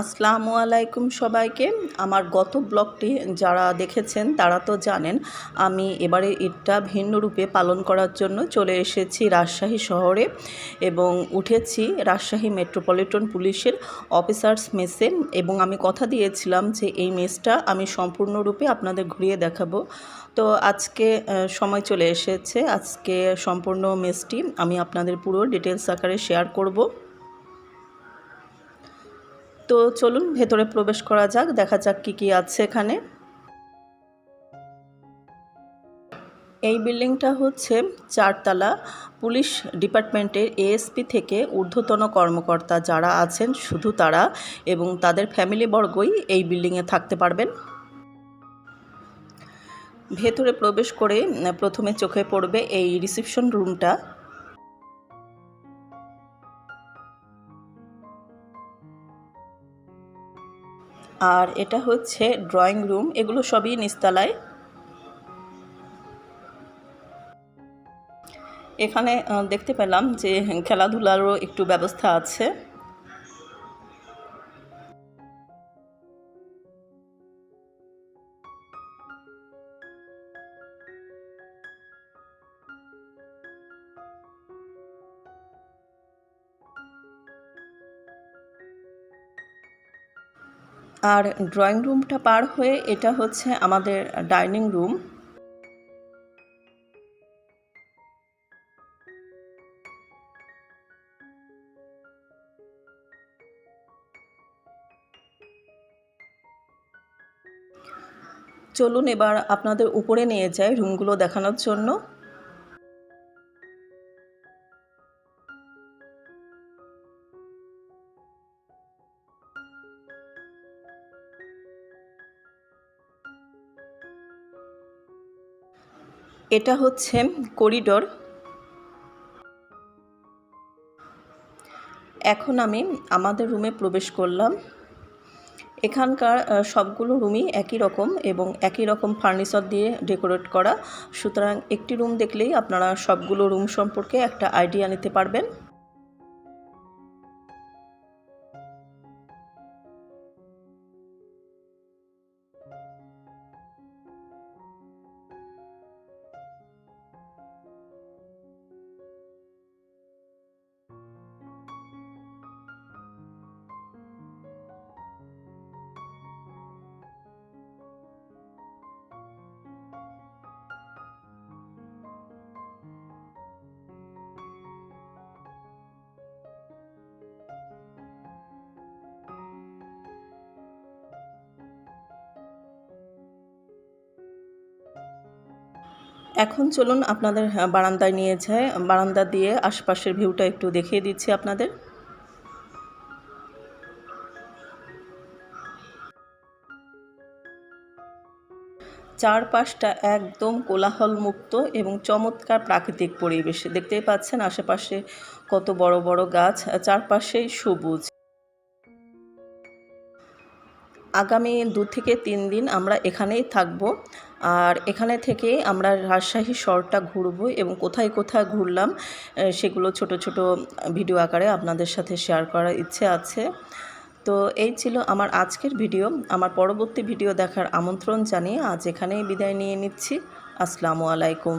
আসসালামু আলাইকুম সবাইকে। আমার গত ব্লগটি যারা দেখেছেন, তারা তো জানেন, আমি এবারে ঈদটা ভিন্ন রূপে পালন করার জন্য চলে এসেছি রাজশাহী শহরে এবং উঠেছি রাজশাহী মেট্রোপলিটন পুলিশের অফিসার্স মেসে এবং আমি কথা দিয়েছিলাম যে এই মেসটা আমি সম্পূর্ণরূপে আপনাদের ঘুরিয়ে দেখাবো। তো আজকে সময় চলে এসেছে। আজকে সম্পূর্ণ মেসটি আমি আপনাদের পুরো ডিটেলস আকারে শেয়ার করব। তো চলুন ভেতরে প্রবেশ করা যাক, দেখা যাক কি কি আছে এখানে। এই বিল্ডিংটা হচ্ছে চারতলা পুলিশ ডিপার্টমেন্টের এএসপি থেকে ঊর্ধ্বতন কর্মকর্তা যারা আছেন, শুধু তারা এবং তাদের ফ্যামিলিবর্গই এই বিল্ডিংয়ে থাকতে পারবেন। ভেতরে প্রবেশ করে প্রথমে চোখে পড়বে এই রিসেপশন রুমটা। আর এটা হচ্ছে ড্রয়িং রুম, এগুলো সবই নিস্তালায় এখানে দেখতে পেলাম যে খেলাধুলারও একটু ব্যবস্থা আছে। আর ড্রয়িং রুমটা পার হয়ে এটা হচ্ছে আমাদের ডাইনিং রুম। চলুন এবার আপনাদের উপরে নিয়ে যাই রুমগুলো দেখানোর জন্য। এটা হচ্ছে করিডোর। এখন আমি আমাদের রুমে প্রবেশ করলাম। এখানকার সবগুলো রুমই একই রকম এবং একই রকম ফার্নিচার দিয়ে ডেকোরেট করা। সুতরাং একটি রুম দেখলেই আপনারা সবগুলো রুম সম্পর্কে একটা আইডিয়া নিতে পারবেন। এখন চলুন আপনাদের আহ, বারান্দায় নিয়ে যায় বারান্দা দিয়ে আশপাশের ভিউটা একটু দেখিয়ে দিচ্ছি আপনাদের। চারপাশটা একদম কোলাহল মুক্ত এবং চমৎকার প্রাকৃতিক পরিবেশ। দেখতেই পাচ্ছেন আশেপাশে কত বড় বড় গাছ চারপাশেই সবুজ। আগামী দু থেকে তিন দিন আমরা এখানেই থাকব। আর এখানে থেকে আমরা রাজশাহী শহরটা ঘুরবো এবং কোথায় কোথায় ঘুরলাম সেগুলো ছোট ছোট ভিডিও আকারে আপনাদের সাথে শেয়ার করার ইচ্ছে আছে। তো এই ছিল আমার আজকের ভিডিও। আমার পরবর্তী ভিডিও দেখার আমন্ত্রণ জানিয়ে আজ এখানেই বিদায় নিয়ে নিচ্ছি। আসসালামু আলাইকুম।